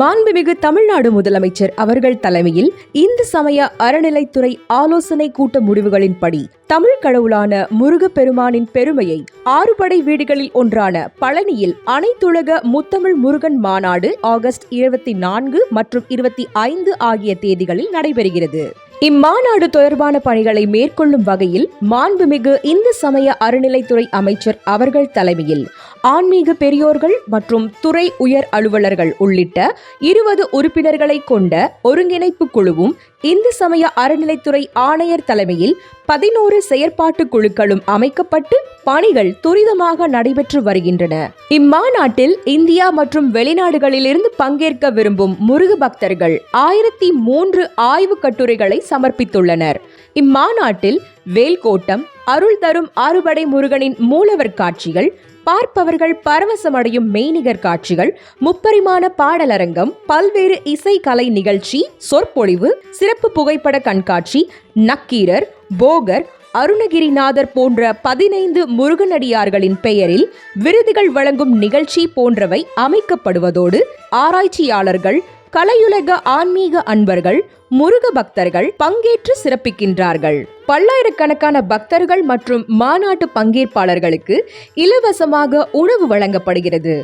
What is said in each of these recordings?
மாண்புமிகு தமிழ்நாடு முதலமைச்சர் அவர்கள் தலைமையில் இந்து சமய அறநிலைத்துறை ஆலோசனை கூட்ட முடிவுகளின்படி தமிழ் கடவுளான முருகப்பெருமானின் பெருமையை ஆறுபடை வீடுகளில் ஒன்றான பழனியில் அனைத்துலக முத்தமிழ் முருகன் மாநாடு ஆகஸ்ட் இருபத்தி நான்கு மற்றும் இருபத்தி ஐந்து ஆகிய தேதிகளில் நடைபெறுகிறது. இம்மாநாடு தொடர்பான பணிகளை மேற்கொள்ளும் வகையில் மாண்புமிகு இந்து சமய அறநிலைத்துறை அமைச்சர் அவர்கள் தலைமையில் ஆன்மீக பெரியோர்கள் மற்றும் துறை உயர் அலுவலர்கள் உள்ளிட்ட இருபது உறுப்பினர்களை கொண்ட ஒருங்கிணைப்பு குழுவும் இந்து சமய அறநிலைத்துறை ஆணையர் தலைமையில் பதினோரு செயற்பாட்டு குழுக்களும் அமைக்கப்பட்டு பணிகள் துரிதமாக நடைபெற்று வருகின்றன. இம்மாநாட்டில் இந்தியா மற்றும் வெளிநாடுகளிலிருந்து பங்கேற்க விரும்பும் முருக பக்தர்கள் ஆயிரத்தி மூன்று ஆய்வு கட்டுரைகளை சமர்ப்பித்துள்ளனர். இம்மாநாட்டில் வேல்கோட்டம் அருள் தரும் ஆறுபடை முருகனின் மூலவர் காட்சிகள் பார்ப்பவர்கள் பரவசமடையும் மெய்நிகர் காட்சிகள் முப்பரிமாண பாடலரங்கம் பல்வேறு இசை கலை நிகழ்ச்சி சொற்பொழிவு சிறப்பு புகைப்பட கண்காட்சி நக்கீரர் போகர் அருணகிரிநாதர் போன்ற பதினைந்து முருகனடியார்களின் பெயரில் விருதுகள் வழங்கும் நிகழ்ச்சி போன்றவை அமைக்கப்படுவதோடு ஆராய்ச்சியாளர்கள் கலையுலக ஆன்மீக அன்பர்கள் முருக பக்தர்கள் பங்கேற்று சிறப்பிக்கின்றார்கள். பல்லாயிரக்கணக்கான பக்தர்கள் மற்றும் மாநாட்டு பங்கேற்பாளர்களுக்கு இலவசமாக உணவு வழங்கப்படுகிறது.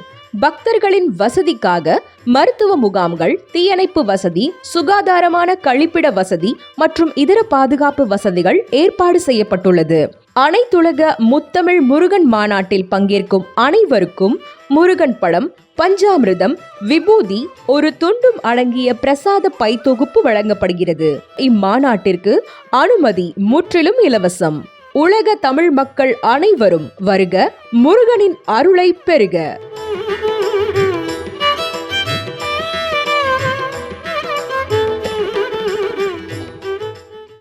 பக்தர்களின் வசதிக்காக மருத்துவ முகாம்கள் தீயணைப்பு வசதி சுகாதாரமான கழிப்பிட வசதி மற்றும் இதர பாதுகாப்பு வசதிகள் ஏற்பாடு செய்யப்பட்டுள்ளது. அனைத்துலக முத்தமிழ் முருகன் மாநாட்டில் பங்கேற்கும் அனைவருக்கும் முருகன் படம் பஞ்சாமிர்தம் விபூதி ஒரு துண்டும் அடங்கிய பிரசாத பை தொகுப்பு வழங்கப்படுகிறது. இம்மாநாட்டிற்கு அனுமதி முற்றிலும் இலவசம். உலக தமிழ் மக்கள் அனைவரும் வருக முருகனின் அருளை பெறுக.